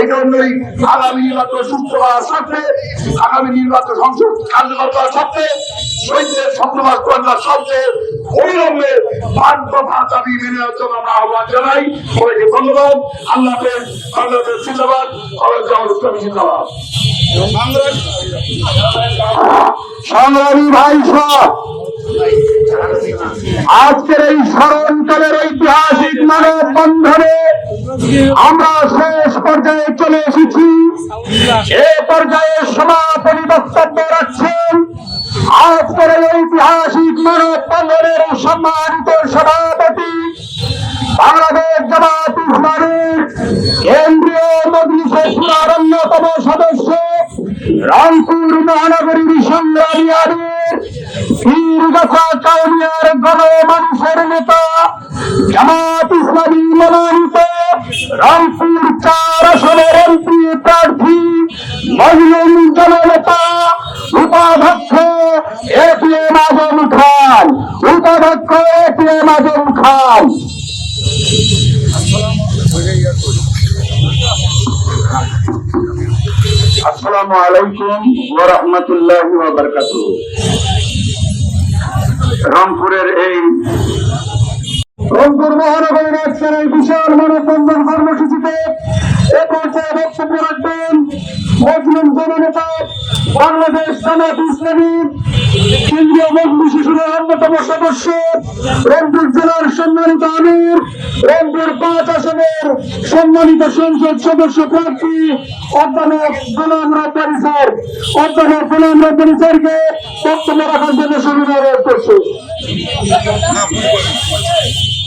এই জন্যই আগামী নির্বাচন সুস্থ হওয়ার স্বার্থে আগামী নির্বাচন সংসদ কার্যকর করার স্বার্থে শহীদদের স্বপ্নবাস করার স্বার্থে অবিলম্বে দফা দাবি মেনে নেওয়ার জন্য আমরা আহ্বান জানাই। সবাইকে ধন্যবাদ। আল্লাহ বাংলাদেশ জিন্দাবাদ। জিন্দাবাদ। সংগ্রামী ভাই সব আজকের এই স্মরণকালের ঐতিহাসিক মানব বন্ধনে আমরা শেষ পর্যায়ে চলে এসেছি। এ পর্যায়ে সমাপনী বক্তব্য রাখছেন আজকের এই ঐতিহাসিক মানব বন্ধনের সম্মানিত সভাপতি বাংলাদেশ জামাত ইসলামীর কেন্দ্রীয় মজলিসের অন্যতম সদস্য রংপুর মহানগরীর সংগ্রামী আলীর পীরগাছা কাউনিয়ার গণ মানুষের নেতা, জামাত ইসলামী মনোনীত রংপুর চার আসনের এমপি প্রার্থী, মজলুম জননেতা, উপাধ্যক্ষ এটিএম আজম খান, উপাধ্যক্ষ এটিএম আজম খান। আসসালামু আলাইকুম। ওয়া রাহমাতুল্লাহি ওয়া বারাকাতুহু। রংপুরের এই রংপুর মহানগরীর এক বিশাল মানববন্ধন কর্মসূচিতে এ পর্যায়ে বক্তব্য রাখবেন মুসলিম জননেতা বাংলাদেশ জামাত ইসলামী অন্যতম সদস্য রংপুর জেলার সম্মানিত আমির রংপুর পাঁচ আসনের সম্মানিত সংসদ সদস্য প্রার্থী অধ্যাপক গোলাম রব্বানি স্যার অধ্যাপক গোলাম রব্বানি স্যারকে বক্তব্য রাখার জন্য সুবিধা করছি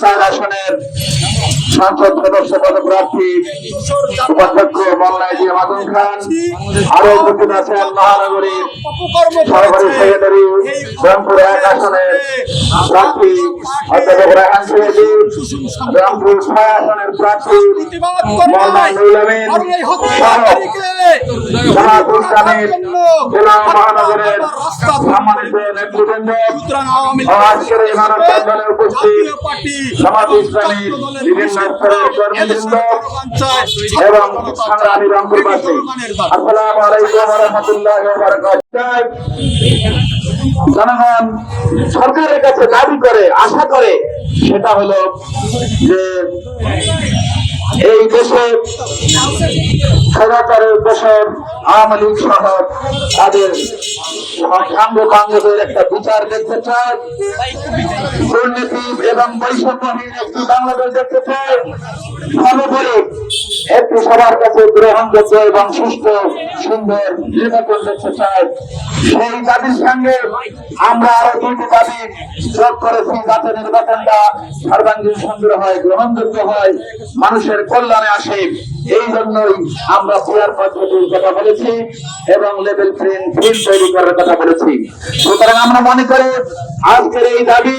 চার আসনের সংসদ সদস্য পদপ্রার্থী উপাধ্যক্ষ মোল্লাইজি মাদুন খান, আরও উপস্থিত আছেন মহানগরীর সহকারী সেক্রেটারি রংপুর এক আসনের প্রার্থী অধ্যাপক রাহান সিরাজি রংপুর ছয় আসনের প্রার্থী মোল্লা নুরুল সহ জেলা মহানগরের সম্মানিত নেতৃবৃন্দ ও আজকের এই মানববন্ধনে উপস্থিত জামাত ইসলামীর বিভিন্ন স্তরের কর্মীবৃন্দ এবং সংগ্রামী রংপুরবাসী। আসসালামু আলাইকুম ওয়া রাহমাতুল্লাহি ওয়া বারাকাতুহু। জনগণ সরকারের কাছে দাবি করে আশা করে সেটা হলো যে এই দেশে সদাচারের দেশের আওয়ামী লীগ সহ তাদের সাঙ্গ পাঙ্গদের একটা বিচার দেখতে চায় দুর্নীতি এবং বৈষম্যহীন একটি বাংলাদেশ দেখতে চায় সর্বোপরি একটি সবার কাছে গ্রহণযোগ্য এবং সুস্থ, সুন্দর নির্বাচন দেখতে চায় সেই দাবির সঙ্গে আমরা আরও দুইটি দাবি যোগ করেছি। যাতে নির্বাচনটা সর্বাঙ্গীন সুন্দর হয়, গ্রহণযোগ্য হয়, মানুষের কল্যাণে আসে। এই জন্যই আমরা চেয়ার পদ্ধতির কথা বলেছি এবং লেভেল প্লেন ফিল্ড তৈরি করার কথা বলেছি। সুতরাং আমরা মনে করি আজকের এই দাবি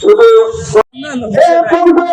শুধু এই পূর্বে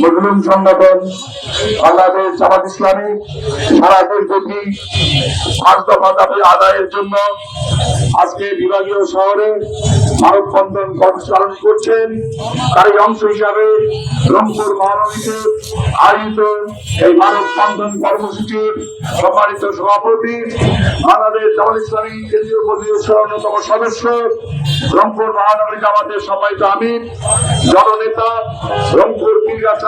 মুসলিম সংগঠন, বাংলাদেশ জামাত ইসলামী, সারা দেশব্যাপী পাঁচ দফা দাবি আদায়ের জন্য আজকে বিভাগীয় শহরে মানববন্ধন কর্মসূচি পালন করছেন। তারই অংশ হিসাবে রংপুর মহানগরীতে আয়োজিত এই মানববন্ধন কর্মসূচির সম্মানিত সভাপতি, বাংলাদেশ জামাত ইসলামী কেন্দ্রীয় পরিষদের অন্যতম সদস্য, রংপুর মহানগরী জামাতের সম্মানিত আমির, জননেতা, রংপুর পীরগাছা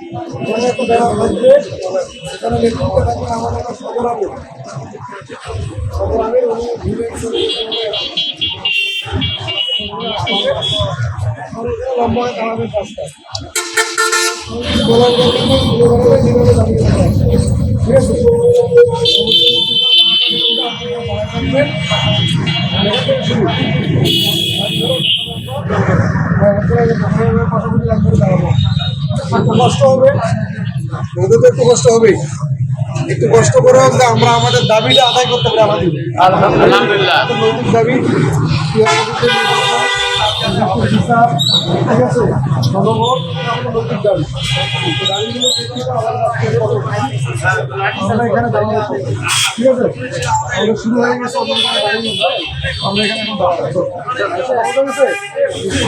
একটা ব্যানার থাকবে এখানে নেতৃত্বে আমাদের সদর আমির সদর আমির উনি এরপরে পাশাপাশি লাগবে দাঁড়াবো একটু কষ্ট হবে। ওদের তো একটু কষ্ট হবে একটু কষ্ট করে যে আমরা আমাদের দাবিটা আদায় করতে পারি আমাদের আলহামদুলিল্লাহ। নৈতিক দাবি ঠিক আছে? জনগণ নৈতিক দাবি। আমরা এখানে ঠিক আছে? শুরু হয়ে গেছে। আমরা এখানে এখন দাঁড়াবো। কাছে